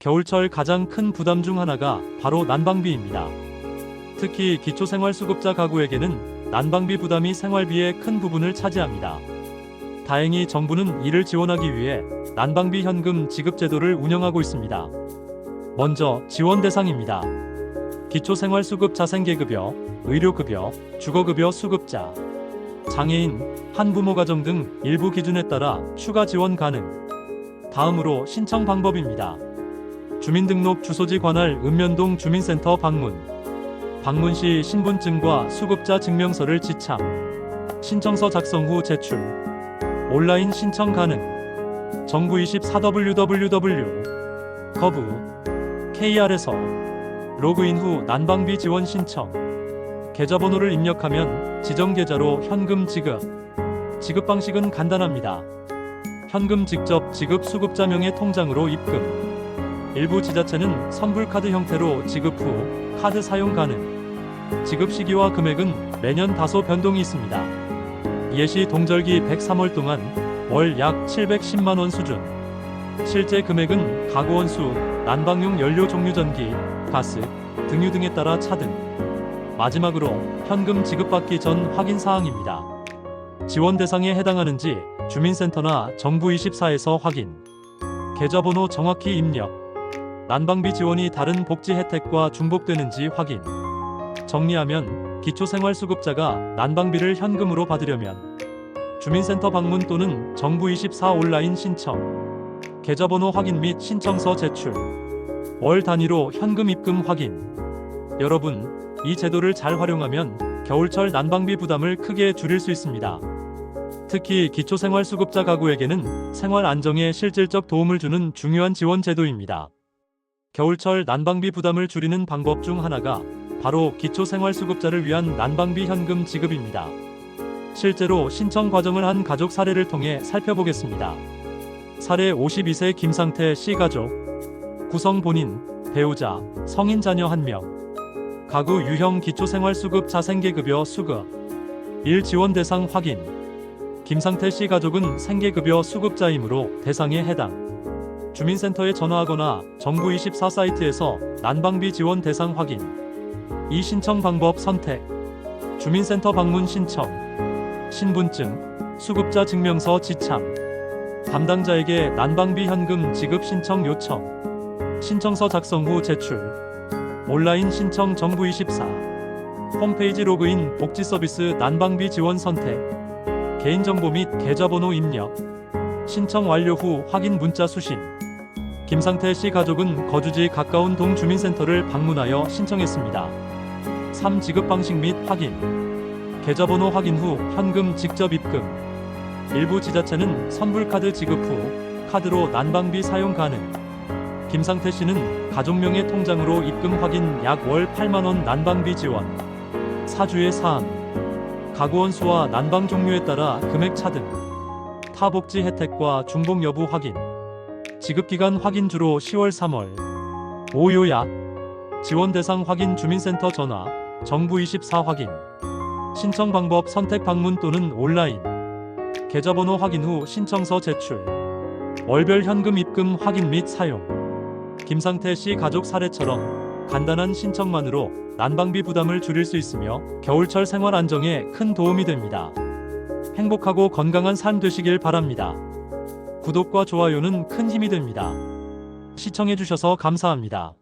겨울철 가장 큰 부담 중 하나가 바로 난방비입니다. 특히 기초생활수급자 가구에게는 난방비 부담이 생활비의 큰 부분을 차지합니다. 다행히 정부는 이를 지원하기 위해 난방비 현금 지급 제도를 운영하고 있습니다. 먼저 지원 대상입니다. 기초생활수급 자 생계급여, 의료급여, 주거급여 수급자, 장애인, 한부모 가정 등 일부 기준에 따라 추가 지원 가능. 다음으로 신청 방법입니다. 주민등록 주소지 관할 읍면동 주민센터 방문. 방문 시 신분증과 수급자 증명서를 지참. 신청서 작성 후 제출. 온라인 신청 가능. 정부 24www. 거부. KR에서 로그인 후 난방비 지원 신청. 계좌번호를 입력하면 지정 계좌로 현금 지급. 지급 방식은 간단합니다. 현금 직접 지급 수급자 명의 통장으로 입금. 일부 지자체는 선불카드 형태로 지급 후 카드 사용 가능. 지급 시기와 금액은 매년 다소 변동이 있습니다. 예시 동절기 103월 동안 월 약 710만 원 수준. 실제 금액은 가구 원수, 난방용 연료 종류 전기, 가스, 등유 등에 따라 차등. 마지막으로 현금 지급받기 전 확인 사항입니다. 지원 대상에 해당하는지 주민센터나 정부24에서 확인. 계좌번호 정확히 입력. 난방비 지원이 다른 복지 혜택과 중복되는지 확인. 정리하면 기초생활수급자가 난방비를 현금으로 받으려면 주민센터 방문 또는 정부 24 온라인 신청, 계좌번호 확인 및 신청서 제출, 월 단위로 현금 입금 확인. 여러분, 이 제도를 잘 활용하면 겨울철 난방비 부담을 크게 줄일 수 있습니다. 특히 기초생활수급자 가구에게는 생활 안정에 실질적 도움을 주는 중요한 지원 제도입니다. 겨울철 난방비 부담을 줄이는 방법 중 하나가 바로 기초생활수급자를 위한 난방비 현금 지급입니다. 실제로 신청 과정을 한 가족 사례를 통해 살펴보겠습니다. 사례 52세 김상태 씨 가족. 구성 본인, 배우자, 성인 자녀 1명. 가구 유형 기초생활수급 자생계급여 수급. 일 지원 대상 확인. 김상태 씨 가족은 생계급여 수급자이므로 대상에 해당. 주민센터에 전화하거나 정부 24 사이트에서 난방비 지원 대상 확인. 이 신청 방법 선택. 주민센터 방문 신청. 신분증, 수급자 증명서 지참. 담당자에게 난방비 현금 지급 신청 요청. 신청서 작성 후 제출. 온라인 신청 정부 24. 홈페이지 로그인 복지 서비스 난방비 지원 선택. 개인정보 및 계좌번호 입력. 신청 완료 후 확인 문자 수신. 김상태 씨 가족은 거주지 가까운 동주민센터를 방문하여 신청했습니다. 3. 지급 방식 및 확인. 계좌번호 확인 후 현금 직접 입금. 일부 지자체는 선불카드 지급 후 카드로 난방비 사용 가능. 김상태 씨는 가족명의 통장으로 입금 확인 약 월 8만원 난방비 지원. 사주의 사항. 가구원 수와 난방 종류에 따라 금액 차등. 타복지 혜택과 중복 여부 확인. 지급기간 확인 주로 10월 3월. 5. 요약. 지원 대상 확인 주민센터 전화. 정부 24 확인. 신청 방법 선택 방문 또는 온라인. 계좌번호 확인 후 신청서 제출. 월별 현금 입금 확인 및 사용. 김상태 씨 가족 사례처럼 간단한 신청만으로 난방비 부담을 줄일 수 있으며 겨울철 생활 안정에 큰 도움이 됩니다. 행복하고 건강한 삶 되시길 바랍니다. 구독과 좋아요는 큰 힘이 됩니다. 시청해주셔서 감사합니다.